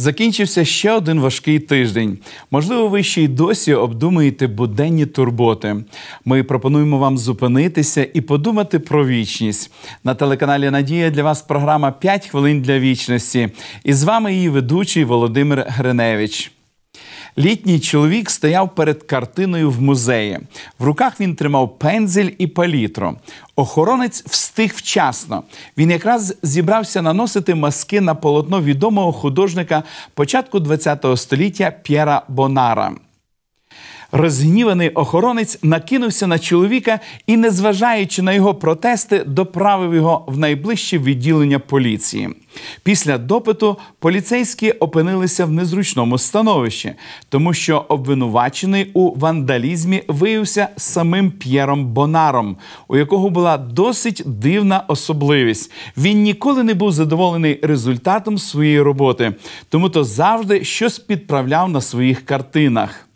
Закінчився ще один важкий тиждень. Можливо, ви ще й досі обдумуєте буденні турботи. Ми пропонуємо вам зупинитися і подумати про вічність. На телеканалі Надія для вас програма «5 хвилин для вічності. І з вами її ведучий Володимир Гриневич. Літній чоловік стояв перед картиною в музеї. В руках він тримав пензель і палітру. Охоронець встиг вчасно. Він якраз зібрався наносити маски на полотно відомого художника початку ХХ століття П'єра Бонара. Розгніваний охоронець накинувся на чоловіка і, незважаючи на його протести, доправив його в найближче відділення поліції. Після допиту поліцейські опинилися в незручному становищі, тому що обвинувачений у вандалізмі виявився самим П'єром Бонаром, у якого була досить дивна особливість. Він ніколи не був задоволений результатом своєї роботи, тому то завжди щось підправляв на своїх картинах.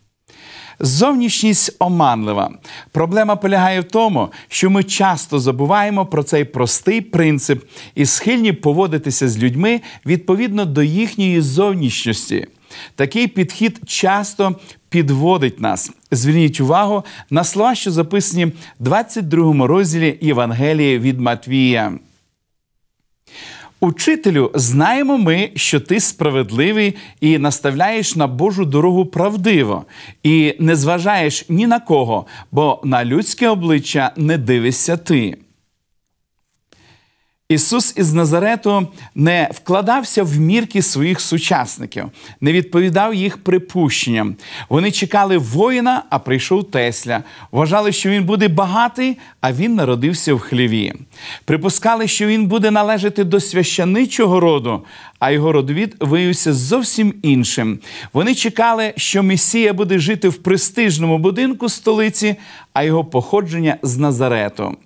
Зовнішність оманлива. Проблема полягає в тому, що ми часто забуваємо про цей простий принцип і схильні поводитися з людьми відповідно до їхньої зовнішності. Такий підхід часто підводить нас. Зверніть увагу на слова, що записані в 22 розділі Євангелії від Матвія. Учителю, знаємо ми, що ти справедливий і наставляєш на Божу дорогу правдиво, і не зважаєш ні на кого, бо на людське обличчя не дивишся ти. Ісус із Назарету не вкладався в мірки своїх сучасників, не відповідав їх припущенням. Вони чекали воїна, а прийшов Тесля. Вважали, що він буде багатий, а він народився в хліві. Припускали, що він буде належати до священичого роду, а його родовід виявився зовсім іншим. Вони чекали, що Месія буде жити в престижному будинку столиці, а його походження з Назарету.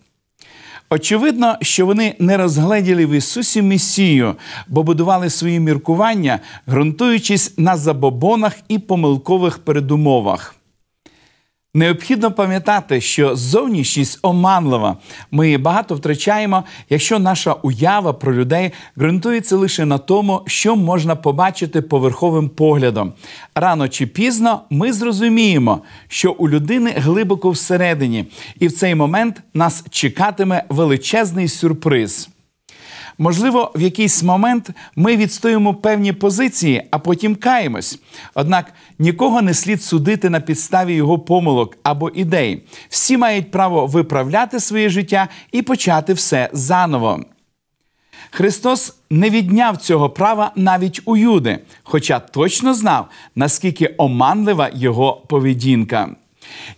Очевидно, що вони не розгледіли в Ісусі Месію, бо будували свої міркування, ґрунтуючись на забобонах і помилкових передумовах. Необхідно пам'ятати, що зовнішність оманлива. Ми багато втрачаємо, якщо наша уява про людей ґрунтується лише на тому, що можна побачити поверховим поглядом. Рано чи пізно ми зрозуміємо, що у людини глибоко всередині, і в цей момент нас чекатиме величезний сюрприз. Можливо, в якийсь момент ми відстоїмо певні позиції, а потім каємось. Однак нікого не слід судити на підставі його помилок або ідей. Всі мають право виправляти своє життя і почати все заново. Христос не відняв цього права навіть у Юди, хоча точно знав, наскільки оманлива його поведінка.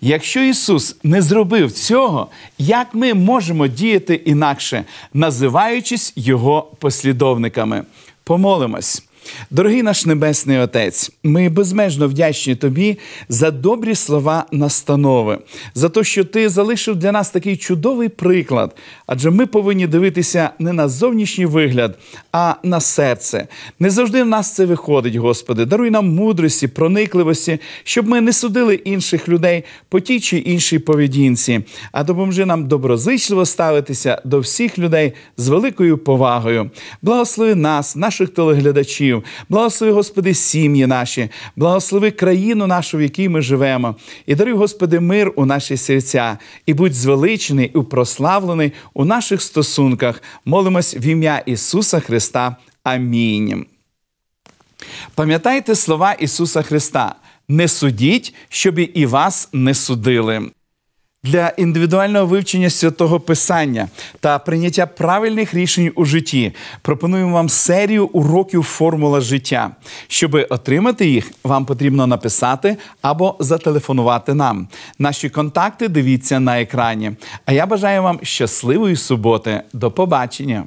Якщо Ісус не зробив цього, як ми можемо діяти інакше, називаючись Його послідовниками? Помолимось. Дорогий наш Небесний Отець, ми безмежно вдячні Тобі за добрі слова настанови, за те, що Ти залишив для нас такий чудовий приклад, адже ми повинні дивитися не на зовнішній вигляд, а на серце. Не завжди в нас це виходить, Господи. Даруй нам мудрості, проникливості, щоб ми не судили інших людей по тій чи іншій поведінці, а допоможи нам доброзичливо ставитися до всіх людей з великою повагою. Благослови нас, наших телеглядачів років. Благослови, Господи, сім'ї наші, благослови країну нашу, в якій ми живемо, і даруй, Господи, мир у наші серця, і будь звеличений і прославлений у наших стосунках. Молимось в ім'я Ісуса Христа. Амінь. Пам'ятайте слова Ісуса Христа: не судіть, щоб і вас не судили. Для індивідуального вивчення святого Писання та прийняття правильних рішень у житті пропонуємо вам серію уроків формула життя. Щоб отримати їх, вам потрібно написати або зателефонувати нам. Наші контакти дивіться на екрані. А я бажаю вам щасливої суботи. До побачення!